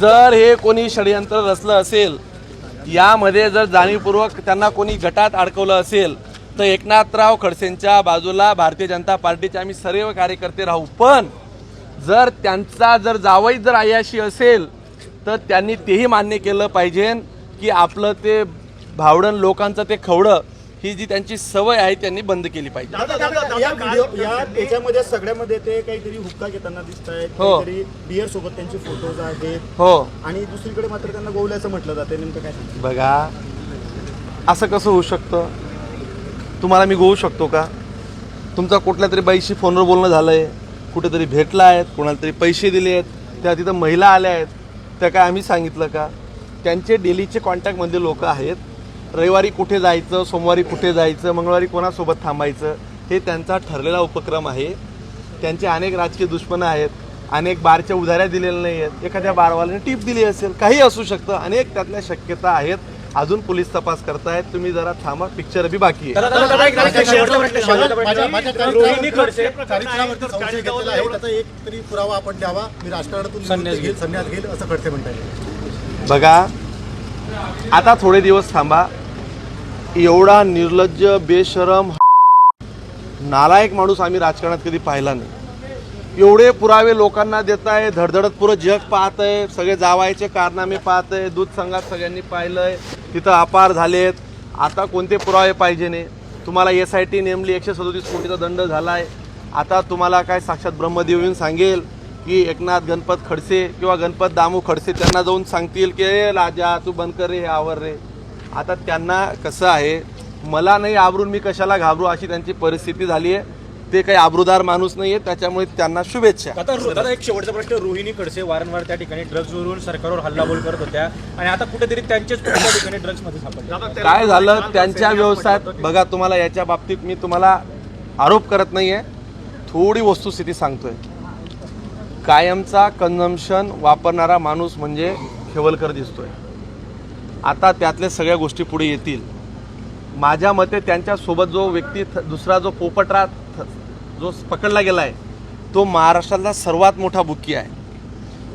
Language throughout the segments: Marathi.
जर हे कोणी षडयंत्र रचलं असेल यामध्ये जर जाणीवपूर्वक त्यांना कोणी गटात अडकवलं असेल तर एकनाथराव खडसेंच्या बाजूला भारतीय जनता पार्टीचे आम्ही सर्व कार्यकर्ते राहू. पण जर त्यांचा जर जावई जर आयाशी असेल तर त्यांनी तेही मान्य केलं पाहिजे की आपलं ते भावडण लोकांचं ते खवडं ही जी त्यांची सवय आहे त्यांनी बंद केली पाहिजे. या व्हिडिओ या याच्यामध्ये सगळ्यामध्ये ते काहीतरी हुक्का घेताना दिसत आहेत हो. काहीतरी बियर सोबत त्यांचे फोटोज आहेत. हो. आणि दुसरीकडे मात्र त्यांना गोवल्याचं म्हटलं जाते नेमकं काय? बघा असं कसं होऊ शकतं? तुम्हाला मी गोवू शकतो का? तुमचा कुठल्या तरी बाईशी फोनवर बोलणं झालं आहे कुठेतरी भेटला आहेत कोणाला तरी पैसे दिले आहेत. त्या तिथं महिला आल्या आहेत. त्या काय आम्ही सांगितलं का? त्यांचे डेलीचे कॉन्टॅक्टमध्ये लोक आहेत. रविवारी कुठे जायचं सोमवारी कुठे जायचं मंगळवारी कोणासोबत थांबायचं हे त्यांचा ठरलेला उपक्रम आहे. त्यांचे अनेक राजकीय दुश्मनं आहेत अनेक बारच्या उधाऱ्या दिलेल्या नाही आहेत. एखाद्या बारवाल्याने टीप दिली असेल काही असू शकतं. अनेक त्यातल्या शक्यता आहेत. अजून पोलीस तपास करतायत. तुम्ही जरा थांबा पिक्चर बी बाकी आहे. बघा आता थोडे दिवस थांबा. एवढा निर्लज्ज बेशरम नालायक माणूस आम्ही राजकारणात कधी पाहिला नाही. एवढे पुरावे लोकांना देत आहे धडधडत पुरं जग पाहत आहे सगळे जावायचे कारनामे पाहत आहे दूध संघात सगळ्यांनी पाहिलंय तिथं अपार झालेत. आता कोणते पुरावे पाहिजे नाही? तुम्हाला एस आय टी नेमली एकशे सदोतीस कोटीचा दंड झाला आहे आता तुम्हाला काय साक्षात ब्रह्मदेव येऊन सांगेल की एकनाथ गणपत खडसे किंवा गणपत दामू खडसे त्यांना जाऊन सांगतील की राजा तू बंद कर रे हे आवर रे. आता त्यांना कसं आहे मला नाही आवरून मी कशाला घाबरू अशी त्यांची परिस्थिती झाली आहे ते काही आबरूदार माणूस नाही आहे त्याच्यामुळे त्यांना शुभेच्छा. आता दादा एक शेवटचा प्रश्न रोहिणी खडसे वारंवार त्या ठिकाणी ड्रग्जवरून सरकारवर हल्लाबोल करत होत्या. आणि आता कुठेतरी त्यांचेच कुठे त्या ठिकाणी ड्रग्जमध्ये सापडले. काय झालं? त्यांच्या व्यवसायात बघा तुम्हाला याच्या बाबतीत मी तुम्हाला आरोप करत नाही आहे थोडी वस्तुस्थिती सांगतोय. कायमचा कन्झम्शन वापरणारा माणूस म्हणजे खेवलकर दिसतोय. आता त्यातल्या सगळ्या गोष्टी पुढे येतील. माझ्या मते त्यांच्यासोबत जो व्यक्ती थ- दुसरा जो पोपटरा थ- जो पकडला गेला आहे तो महाराष्ट्रातला सर्वात मोठा बुकी आहे.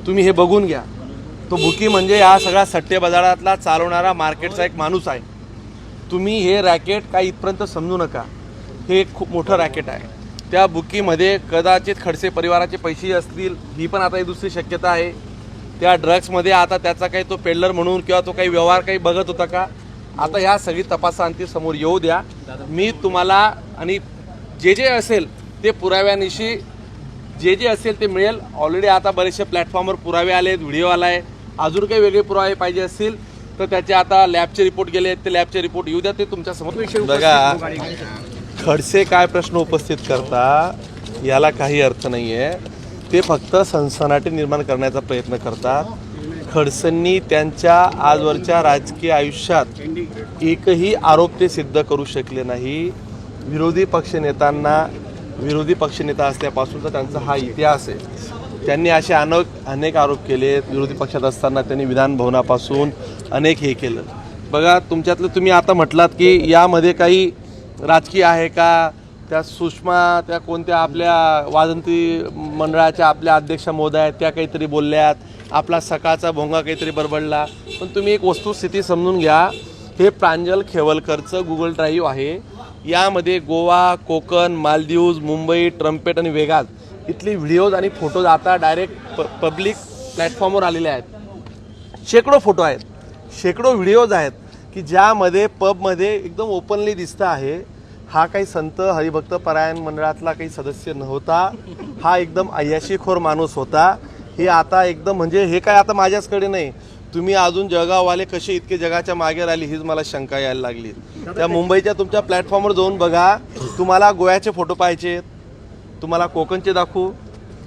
तुम्ही हे बघून घ्या. तो बुकी म्हणजे या सगळ्या सट्टे बाजारातला चालवणारा मार्केटचा एक माणूस आहे. तुम्ही हे रॅकेट काय इथपर्यंत समजू नका. हे एक खूप मोठं रॅकेट आहे. त्या बुकीमध्ये कदाचित खडसे परिवाराचे पैसे असतील. ही पण आता ही दुसरी शक्यता आहे. त्या ड्रग्समध्ये आता त्याचा काही तो पेडलर म्हणून किंवा तो काही व्यवहार काही बघत होता का? आता ह्या सगळी तपासांती समोर येऊ द्या. मी तुम्हाला आणि जे जे असेल ते पुराव्यानिशी जे जे असेल ते मिळेल. ऑलरेडी आता बरेचसे प्लॅटफॉर्मवर पुरावे आले आहेत व्हिडिओ आला आहे. अजून काही वेगळे पुरावे पाहिजे असतील तर त्याचे आता लॅबचे रिपोर्ट गेले आहेत. ते लॅबचे रिपोर्ट येऊ द्या ते तुमच्यासमोर बघा खडसे काय प्रश्न उपस्थित करता याला काही अर्थ नाही आहे ते फक्त सनसनाटी निर्माण करण्याचा प्रयत्न करतात. खडसेंनी त्यांच्या आजवरच्या राजकीय आयुष्यात एकही आरोप ते सिद्ध करू शकले नाही. विरोधी पक्षनेत्यांना विरोधी पक्षनेता असल्यापासूनचा त्यांचा हा इतिहास आहे. त्यांनी असे अनेक अनेक आरोप केले. विरोधी पक्षात असताना त्यांनी विधानभवनापासून अनेक हे केलं. बघा तुमच्यातलं तुम्ही आता म्हटलात की यामध्ये काही राजकीय आहे का? त्या सुषमा त्या कोणत्या आपल्या वाजंती मंडळाच्या आपल्या अध्यक्ष मोद आहेत त्या काहीतरी बोलल्यात. आपला सकाळचा भोंगा काहीतरी बरबडला. पण तुम्ही एक वस्तुस्थिती समजून घ्या. हे प्रांजल खेवलकरचं गुगल ड्राईव्ह आहे. यामध्ये गोवा कोकण मालदीव्ज मुंबई ट्रम्पेट आणि वेगाज इथली व्हिडिओज आणि फोटोज आता डायरेक्ट प पब्लिक प्लॅटफॉर्मवर आलेले आहेत. शेकडो फोटो आहेत. शेकडो व्हिडिओज आहेत की ज्यामध्ये पबमध्ये एकदम ओपनली दिसतं आहे. हा काही संत हरिभक्त परायण मंडळातला काही सदस्य नव्हता. हा एकदम अय्याशीखोर माणूस होता. हे आता एकदम म्हणजे हे काय आता माझ्याचकडे नाही. तुम्ही अजून जळगाववाले कसे इतके जगाच्या मागे राहिली हीच मला शंका यायला लागली. त्या मुंबईच्या तुमच्या प्लॅटफॉर्मवर जाऊन बघा. तुम्हाला गोव्याचे फोटो पाहिजेत तुम्हाला कोकणचे दाखवू.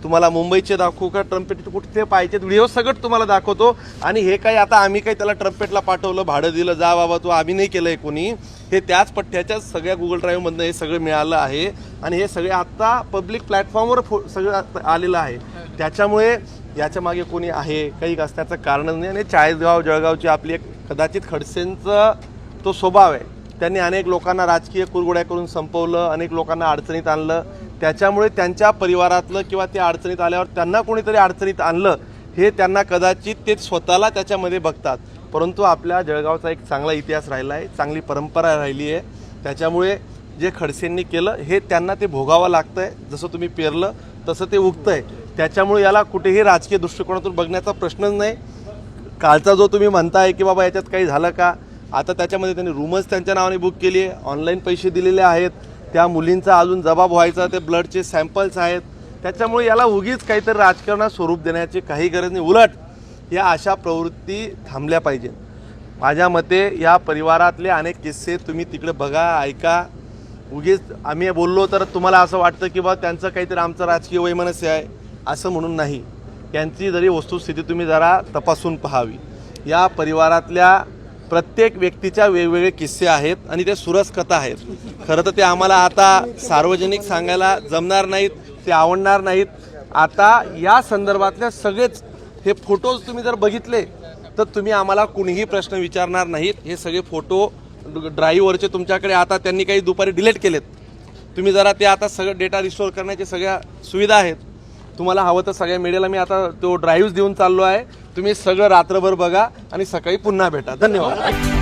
तुम्हाला मुंबईचे दाखवू का? ट्रम्पेट कुठे पाहिजेत व्हिडिओ सगळं तुम्हाला दाखवतो. आणि हे काही आता आम्ही काही त्याला ट्रम्पेटला पाठवलं भाडं दिलं. जा बाबा तू आम्ही नाही केलं आहे कोणी. हे त्याच पठ्ठ्याच्या सगळ्या गुगल ड्राईव्हमधनं हे सगळं मिळालं आहे. आणि हे सगळे आत्ता पब्लिक प्लॅटफॉर्मवर फो सगळं आलेलं आहे. त्याच्यामुळे याच्या मागे कोणी आहे काही असण्याचं कारण नाही. आणि चाळीसगाव जळगावची आपली एक कदाचित खडसेंचं तो स्वभाव आहे. त्यांनी अनेक लोकांना राजकीय कुरगुड्या करून संपवलं अनेक लोकांना अडचणीत आणलं. त्याच्यामुळे त्यांच्या परिवारातलं किंवा ते अडचणीत आल्यावर त्यांना कोणीतरी अडचणीत आणलं हे त्यांना कदाचित ते स्वतःला त्याच्यामध्ये बघतात. परंतु आपल्या जळगावचा एक चांगला इतिहास राहिला आहे चांगली परंपरा राहिली आहे. त्याच्यामुळे जे खडसेंनी केलं हे त्यांना ते भोगावं लागतं आहे जसं तुम्ही पेरलं तसं ते उगतं आहे त्याच्यामुळे याला कुठेही राजकीय दृष्टिकोनातून बघण्याचा प्रश्नच नाही. कालचा जो तुम्ही म्हणताय की बाबा याच्यात काही झालं का? आता त्याच्यामध्ये त्यांनी रूमच त्यांच्या नावाने बुक केली आहे. ऑनलाईन पैसे दिलेले आहेत. त्या मुलींचा अजून जबाब व्हायचा ते ब्लडचे सॅम्पल्स आहेत. त्याच्यामुळे याला उगीच काहीतरी राजकारणात स्वरूप देण्याची काही गरज नाही. उलट या अशा प्रवृत्ती थांबल्या पाहिजेत. माझ्या मते या परिवारातले अनेक किस्से तुम्ही तिकडे बघा ऐका. उगीच आम्ही बोललो तर तुम्हाला असं वाटतं की बा त्यांचं काहीतरी आमचं राजकीय वैमनस्य आहे असं म्हणून नाही. त्यांची जरी वस्तुस्थिती तुम्ही जरा तपासून पाहावी. या परिवारातल्या प्रत्येक व्यक्तीच्या वेगवेगळे किस्से आहेत आणि ते सुरस कथा आहेत. खरं तर ते आम्हाला आता सार्वजनिक सांगायला जमणार नाहीत ते आवडणार नाहीत. आता या संदर्भातल्या सगळेच हे फोटोज तुम्ही जर बघितले तर तुम्ही आम्हाला कुणीही प्रश्न विचारणार नाहीत. हे सगळे फोटो ड्राईव्हरचे तुमच्याकडे आता त्यांनी काही दुपारी डिलीट केलेत. तुम्ही जरा ते आता सगळं डेटा रिस्टोअर करण्याच्या सगळ्या सुविधा आहेत. तुम्हाला हवं तर सगळ्या मीडियाला मी आता तो ड्राईव्ह देऊन चाललो आहे. तुम्ही सगळं रात्रभर बघा आणि सकाळी पुन्हा भेटा. धन्यवाद.